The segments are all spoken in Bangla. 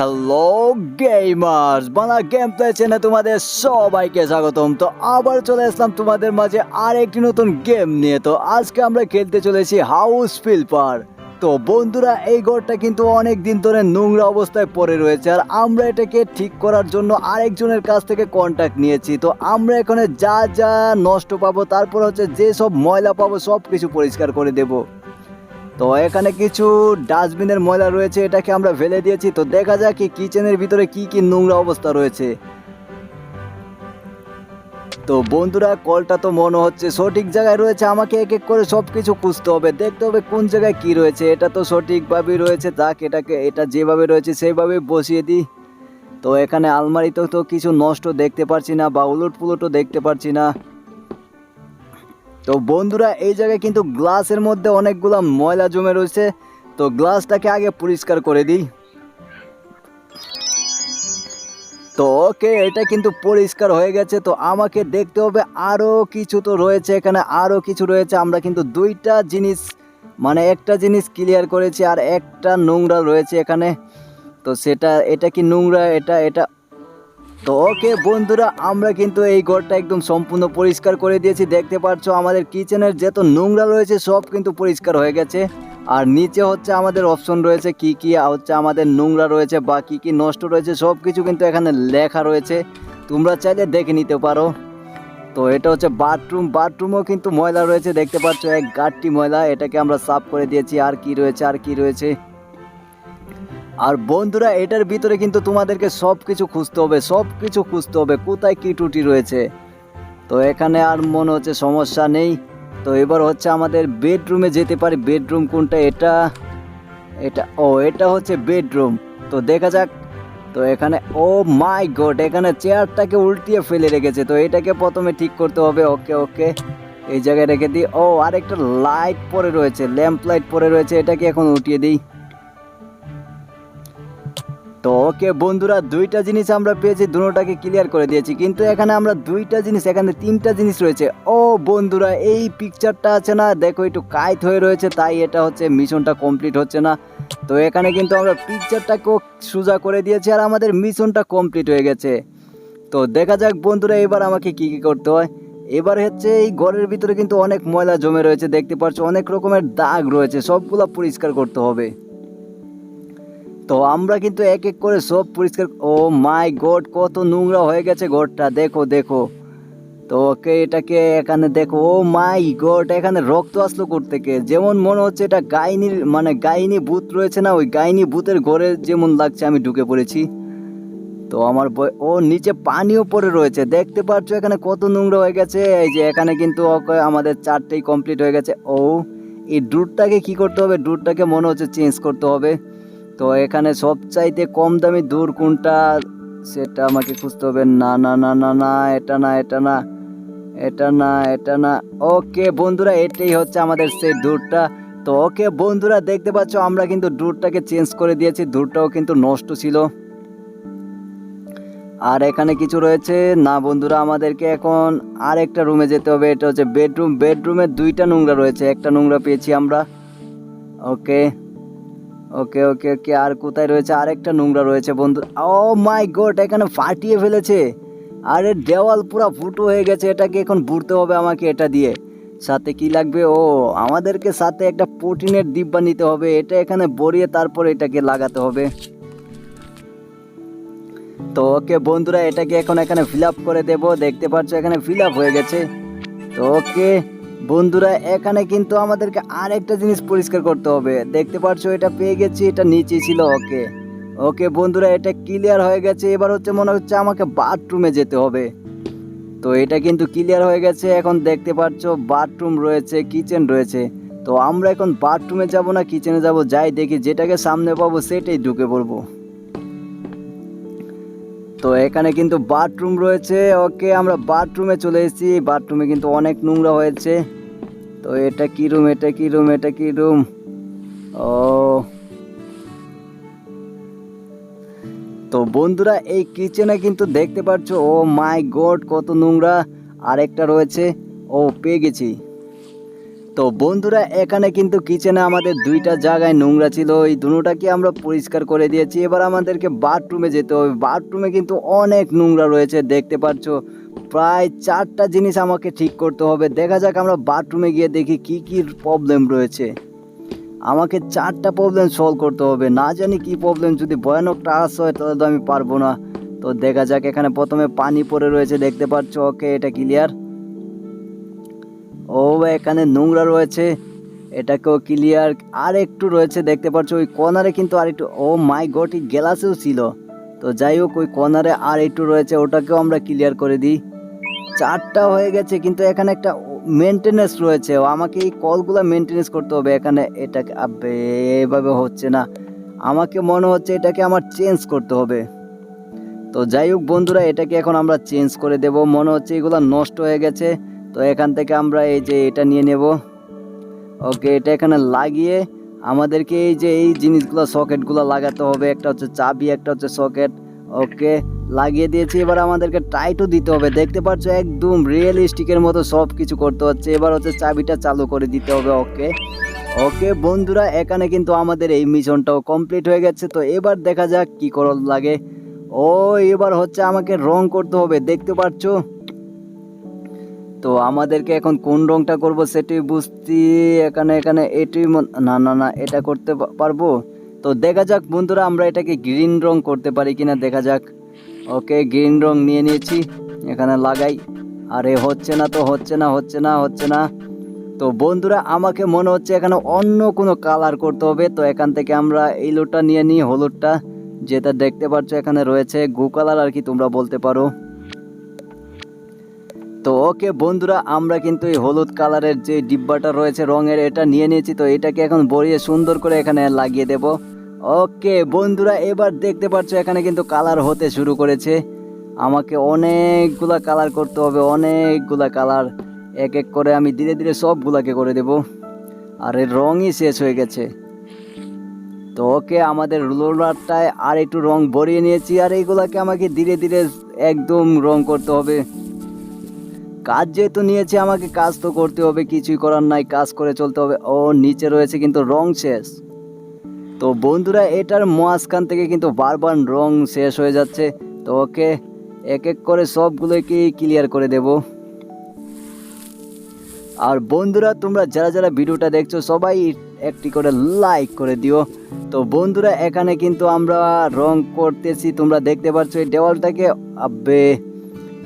Hello gamers Bangla game play চ্যানেলে তোমাদের সবাইকে স্বাগতম। তো আবার চলে আসলাম তোমাদের মাঝে আর একটি নতুন গেম নিয়ে। তো আজকে আমরা খেলতে চলেছি হাউস ফিল্পার তো বন্ধুরা, এই ঘরটা কিন্তু অনেক দিন ধরে নোংরা অবস্থায় পড়ে রয়েছে। আর আমরা এটাকে ঠিক করার জন্য আরেকজনের কাছ থেকে কন্ট্যাক্ট নিয়েছি। তো আমরা এখানে যা যা নষ্ট পাবো, তারপর হচ্ছে যে সব ময়লা পাবো সব কিছু পরিষ্কার করে দেবো। তো এখানে কিছু ডাস্টবিনের ময়লা রয়েছে, এটাকে আমরা ফেলে দিয়েছি। তো দেখা যাক কিচেনের ভিতরে কি কি নোংরা অবস্থা রয়েছে। তো বন্ধুরা, কলটা তো মনে হচ্ছে সঠিক জায়গায় রয়েছে, আমাকে এক এক করে সব কিছু খুঁজতে হবে। দেখতে হবে কোন জায়গায় কি রয়েছে, এটা তো সঠিকভাবেই রয়েছে। তাক এটাকে, এটা যেভাবে রয়েছে সেইভাবে বসিয়ে দিই। তো এখানে আলমারিতে তো কিছু নষ্ট দেখতে পারছি না, বা উলট পুলটও দেখতে পারছি না। তো বন্ধুরা, এই জায়গায় কিন্তু গ্লাসের মধ্যে অনেকগুলো ময়লা জমে রয়েছে। তো গ্লাসটাকে আগে পরিষ্কার করে দিই। তো ওকে, এটা কিন্তু পরিষ্কার হয়ে গেছে। তো আমাকে দেখতে হবে আরও কিছু তো রয়েছে এখানে আরও কিছু রয়েছে। আমরা কিন্তু দুইটা জিনিস মানে একটা জিনিস ক্লিয়ার করেছি আর একটা নোংরা রয়েছে এখানে। তো সেটা, এটা কি নোংরা, এটা এটা তো ওকে বন্ধুরা, আমরা কিন্তু এই ঘরটা একদম সম্পূর্ণ পরিষ্কার করে দিয়েছি। দেখতে পাচ্ছ, আমাদের কিচেনের যত নোংরা রয়েছে, সব কিন্তু পরিষ্কার হয়ে গেছে। আর নিচে হচ্ছে আমাদের অপশন রয়েছে কি কি হচ্ছে আমাদের নোংরা রয়েছে, বা কী কী নষ্ট রয়েছে, সব কিছু কিন্তু এখানে লেখা রয়েছে। তোমরা চাইলে দেখে নিতে পারো। তো এটা হচ্ছে বাথরুম। বাথরুমও কিন্তু ময়লা রয়েছে, দেখতে পাচ্ছ, এক গাঁটটি ময়লা, এটাকে আমরা সাফ করে দিয়েছি। আর কি রয়েছে, আর কি রয়েছে? আর বন্ধুরা, এটার ভিতরে কিন্তু তোমাদেরকে সব কিছু খুঁজতে হবে সব কিছু খুঁজতে হবে, কোথায় কি ত্রুটি রয়েছে। তো এখানে আর মনে হচ্ছে সমস্যা নেই। তো এবার হচ্ছে আমাদের বেডরুমে যেতে পারি। বেডরুম কোনটা? এটা এটা, ও, এটা হচ্ছে বেডরুম তো দেখা যাক। তো এখানে, ও মাই গড, এখানে চেয়ারটাকে উল্টিয়ে ফেলে রেখেছে। তো এটাকে প্রথমে ঠিক করতে হবে। ওকে ওকে। এই জায়গায় রেখে দিই। ও, আরেকটা লাইট পরে রয়েছে ল্যাম্প লাইট পরে রয়েছে। এটাকে এখন উঠিয়ে দিই। তো ওকে, বন্ধুরা, দুইটা জিনিস আমরা পেয়েছি দুটোটাকে ক্লিয়ার করে দিয়েছি। কিন্তু এখানে আমরা দুইটা জিনিস, এখানে তিনটা জিনিস রয়েছে। ও, বন্ধুরা, এই পিকচারটা আছে না? দেখো, একটু কাইত হয়ে রয়েছে, তাই এটা হচ্ছে মিশনটা কমপ্লিট হচ্ছে না। তো এখানে কিন্তু আমরা পিকচারটাকেও সোজা করে দিয়েছি, আর আমাদের মিশনটা কমপ্লিট হয়ে গেছে। তো দেখা যাক, বন্ধুরা, এবার আমাকে কী কী করতে হয়। এবার হচ্ছে এই ঘরের ভিতরে কিন্তু অনেক ময়লা জমে রয়েছে, দেখতে পাচ্ছ, অনেক রকমের দাগ রয়েছে, সবগুলো পরিষ্কার করতে হবে। তো আমরা কিন্তু এক এক করে সব পরিষ্কার ও মাই গড, কত নোংরা হয়ে গেছে ঘরটা। দেখো দেখো। তো ওকে, এটাকে এখানে দেখো। ও মাই গড, এখানে রক্ত আসলো থেকে যেমন মনে হচ্ছে এটা গাইনির মানে গাইনি ভূত রয়েছে না, ওই গাইনি ভূতের ঘরে যেমন লাগছে আমি ঢুকে পড়েছি। তো আমার ও নিচে পানিও পড়ে রয়েছে। দেখতে পাচ্ছ এখানে কত নোংরা হয়ে গেছে? এই যে এখানে কিন্তু আমাদের চারটেই কমপ্লিট হয়ে গেছে। ও, এই ডুটটাকে কি করতে হবে? ডুটটাকে মনে হচ্ছে চেঞ্জ করতে হবে। তো এখানে সবচাইতে কম দামি দূর কোনটা, সেটা আমাকে খুঁজতে হবে। না না না না না, এটা না এটা না এটা না এটা না। ওকে বন্ধুরা, এটাই হচ্ছে আমাদের সেই দূরটা। তো ওকে বন্ধুরা, দেখতে পাচ্ছ, আমরা কিন্তু দূরটাকে চেঞ্জ করে দিয়েছি। দূরটাও কিন্তু নষ্ট ছিল। আর এখানে কিছু রয়েছে। না বন্ধুরা, আমাদেরকে এখন আর একটা রুমে যেতে হবে। এটা হচ্ছে বেডরুম বেডরুমে দুইটা নোংরা রয়েছে। একটা নোংরা পেয়েছি আমরা। ওকে। ওকে ওকে ওকে, আর কোথায় রয়েছে? আরেকটা নোংরা রয়েছে, বন্ধু। ও মাই গড, এখানে ফাটিয়ে ফেলেছে। আরে দেওয়াল পুরো ফুটো হয়ে গেছে, এটাকে এখন বুড়তে হবে আমাকে এটা দিয়ে। সাথে কি লাগবে? ও, আমাদেরকে সাথে একটা প্রোটিনের ডিব্বা নিতে হবে। এটা এখানে বড়িয়ে তারপর এটাকে লাগাতে হবে। তো ওকে, বন্ধুরা, এটাকে এখন এখানে ফিল করে দেব। দেখতে পাচ্ছ, এখানে ফিল হয়ে গেছে। তো ওকে বন্ধুরা, এখানে কিন্তু আমাদেরকে আর একটা জিনিস পরিষ্কার করতে হবে। দেখতে পাচ্ছ এটা পেয়ে গেছি, এটা নিচে ছিল, ওকে। ওকে, বন্ধুরা, এটা ক্লিয়ার হয়ে গেছে। এবার হচ্ছে মনে হচ্ছে আমাকে বাথরুমে যেতে হবে। তো এটা কিন্তু ক্লিয়ার হয়ে গেছে, এখন দেখতে পাচ্ছ বাথরুম রয়েছে কিচেন রয়েছে। তো আমরা এখন বাথরুমে যাব না কিচেনে যাব, যাই দেখি যেটাকে সামনে পাবো, সেটাই ঢুকে পড়ব। তো এখানে কিন্তু বাথরুম রয়েছে, ওকে, আমরা বাথরুমে চলে এসেছি। বাথরুমে কিন্তু অনেক নোংরা হয়েছে। তো এটা কি রুম? এটা কি রুম? এটা কি রুম? ও। তো বন্ধুরা, এই কিচেনে কিন্তু দেখতে পাচ্ছ, ও মাই গড, কত নোংরা। আরেকটা রয়েছে, ও পেয়ে গেছি। তো বন্ধুরা, এখানে কিন্তু কিচেনে আমাদের দুইটা জায়গায় নোংরা ছিল। ওই দুটোটাকে আমরা পরিষ্কার করে দিয়েছি। এবার আমাদেরকে বাথরুমে যেতে হবে। বাথরুমে কিন্তু অনেক নোংরা রয়েছে, দেখতে পাচ্ছ। প্রায় চারটা জিনিস আমাকে ঠিক করতে হবে। দেখা যাক আমরা বাথরুমে গিয়ে দেখি কি কি প্রবলেম রয়েছে। আমাকে চারটা প্রবলেম সলভ করতে হবে। না জানি কি প্রবলেম যদি ভয়ানক টাস হয়, তাহলে তো আমি পারব না। তো দেখা যাক, এখানে প্রথমে পানি পড়ে রয়েছে, দেখতে পাচ্ছ। ওকে এটা ক্লিয়ার ও এখানে নোংরা রয়েছে। এটাকেও ক্লিয়ার আর একটু রয়েছে, দেখতে পাচ্ছ, ওই কর্নারে কিন্তু আর একটু, ও মাই গড এই গ্লাসেও ছিল। তো যাই হোক, ওই কর্নারে আর একটু রয়েছে, ওটাকেও আমরা ক্লিয়ার করে দিই। চারটা হয়ে গেছে, কিন্তু এখানে একটা মেনটেনেন্স রয়েছে। আমাকে এই কলগুলো মেনটেনেন্স করতে হবে, এখানে এটাকে এভাবে হচ্ছে না। আমাকে মনে হচ্ছে এটাকে আমার চেঞ্জ করতে হবে। তো যাই হোক বন্ধুরা, এটাকে এখন আমরা চেঞ্জ করে দেব। মনে হচ্ছে এগুলো নষ্ট হয়ে গেছে। তো এখান থেকে আমরা এই যে এটা নিয়ে নেব। ওকে, এটা এখানে লাগিয়ে আমাদেরকে এই যে এই জিনিসগুলো, সকেটগুলো লাগাতে হবে। একটা হচ্ছে চাবি, একটা হচ্ছে সকেট। ওকে, লাগিয়ে দিয়েছি। এবার আমাদেরকে টাইটও দিতে হবে। দেখতে পাচ্ছ, একদম রিয়েলিস্টিকের মতো সব কিছু করতে হচ্ছে। এবার হচ্ছে চাবিটা চালু করে দিতে হবে, ওকে। ওকে, বন্ধুরা, এখানে কিন্তু আমাদের এই মিশনটাও কমপ্লিট হয়ে গেছে। তো এবার দেখা যাক কি করার লাগে। ও, এবার হচ্ছে আমাকে রং করতে হবে। দেখতে পাচ্ছ? তো আমাদেরকে এখন কোন রংটা করব সেটি বুঝতে এখানে এখানে এটি না না না, এটা করতে পারব। তো দেখা যাক বন্ধুরা, আমরা এটাকে গ্রিন রং করতে পারি কিনা, দেখা যাক। ওকে, গ্রিন রং নিয়ে নিয়েছি, এখানে লাগাই। আরে, হচ্ছে না তো, হচ্ছে না হচ্ছে না হচ্ছে না। তো বন্ধুরা, আমাকে মনে হচ্ছে এখানে অন্য কোনো কালার করতে হবে। তো এখান থেকে আমরা এই লোটা নিয়ে নিই, হলুদটা। যেটা দেখতে পাচ্ছ, এখানে রয়েছে গু কালার আর কি, তোমরা বলতে পারো। তো ওকে বন্ধুরা, আমরা কিন্তু এই হলুদ কালারের যে ডিব্বাটা রয়েছে রঙের, এটা নিয়ে নিয়েছি। তো এটাকে এখন বড়িয়ে সুন্দর করে এখানে লাগিয়ে দেব। ওকে বন্ধুরা, এবার দেখতে পাচ্ছ এখানে কিন্তু কালার হতে শুরু করেছে। আমাকে অনেকগুলা কালার করতে হবে, অনেকগুলা কালার। এক এক করে আমি ধীরে ধীরে সবগুলাকে করে দেব। আর এর রঙই শেষ হয়ে গেছে। তো ওকে আমাদের রোলারটায় আর একটু রং ভরিয়ে নিয়েছি, আর এইগুলাকে আমাকে ধীরে ধীরে একদম রং করতে হবে। কাজ যেহেতু নিয়েছে, আমাকে কাজ তো করতে হবে, কিছুই করার নাই, কাজ করে চলতে হবে। ও নিচে রয়েছে কিন্তু রং শেষ। তো বন্ধুরা, এটার মাঝখান থেকে কিন্তু বারবার রং শেষ হয়ে যাচ্ছে। তো ওকে এক এক করে সবগুলোকে ক্লিয়ার করে দেব। আর বন্ধুরা, তোমরা যারা যারা ভিডিওটা দেখছ, সবাই একটি করে লাইক করে দিও। তো বন্ধুরা, এখানে কিন্তু আমরা রং করতেছি, তোমরা দেখতে পাচ্ছ এই দেওয়ালটাকে আবে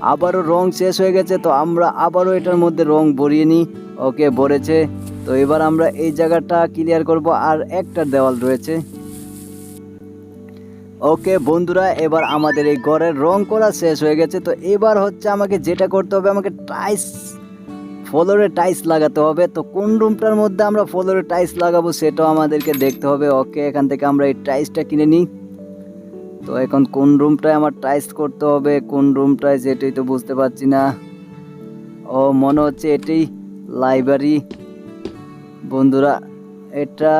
আবারও রং শেষ হয়ে গেছে, তো আমরা আবারও এটার মধ্যে রং ভরিয়ে নিই। ওকে, ভরেছে। তো এবার আমরা এই জায়গাটা ক্লিয়ার করব, আর একটা দেওয়াল রয়েছে। ওকে, বন্ধুরা, এবার আমাদের এই ঘরের রং করা শেষ হয়ে গেছে। তো এবার হচ্ছে আমাকে যেটা করতে হবে, আমাকে টাইস ফ্লোরে টাইস লাগাতে হবে। তো কোন রুমটার মধ্যে আমরা ফ্লোরে টাইস লাগাবো, সেটাও আমাদেরকে দেখতে হবে। ওকে, এখান থেকে আমরা এই টাইসটা কিনে নিই। তো এখন কোন রুমটায় আমার টাইস করতে হবে, কোন রুমটায় সেটাই তো বুঝতে পারছি না। ও, মনে হচ্ছে এটাই লাইব্রেরি বন্ধুরা, এটা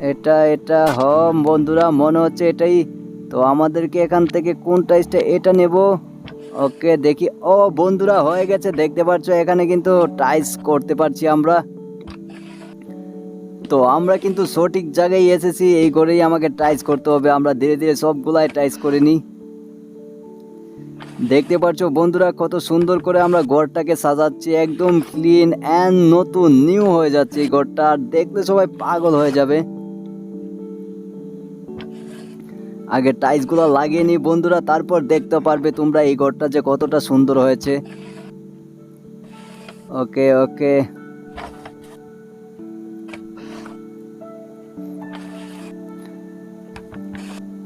এটা এটা, হ, বন্ধুরা, মনে হচ্ছে এটাই। তো আমাদেরকে এখান থেকে কোন টাইসটা এটা নেব? ওকে, দেখি। ও, বন্ধুরা, হয়ে গেছে, দেখতে পাচ্ছ এখানে কিন্তু টাইস করতে পারছি আমরা। তো আমরা কিন্তু সঠিক জায়গায় এসেছি, এই করেই আমাকে টাইস করতে হবে। আমরা ধীরে ধীরে সবগুলাই টাইস করে নিই। দেখতে পাচ্ছ বন্ধুরা কত সুন্দর করে আমরা ঘরটাকে সাজাচ্ছি, একদম ক্লিন অ্যান্ড নতুন নিউ হয়ে যাচ্ছে এই ঘরটা। আর দেখলে সবাই পাগল হয়ে যাবে। আগে টাইলসগুলো লাগিয়ে নিই বন্ধুরা, তারপর দেখতে পারবে তোমরা এই ঘরটা যে কতটা সুন্দর হয়েছে। ওকে ওকে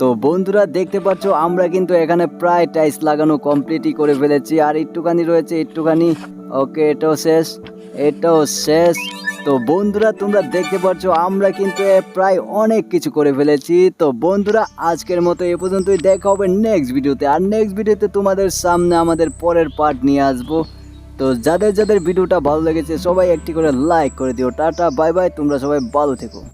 তো বন্ধুরা দেখতে পাচ্ছ, আমরা কিন্তু এখানে প্রায় টাইলস লাগানো কমপ্লিটই করে ফেলেছি, আর একটুখানি রয়েছে, একটুখানি। ওকে, এটাও শেষ এটাও শেষ। তো বন্ধুরা, তোমরা দেখতে পাচ্ছ, আমরা কিন্তু প্রায় অনেক কিছু করে ফেলেছি। তো বন্ধুরা, আজকের মতো এ পর্যন্তই, দেখা হবে নেক্সট ভিডিওতে আর নেক্সট ভিডিওতে তোমাদের সামনে আমাদের পরের পার্ট নিয়ে আসব। তো যাদের যাদের ভিডিওটা ভালো লেগেছে, সবাই একটি করে লাইক করে দিও। টাটা বাই বাই তোমরা সবাই ভালো থেকো।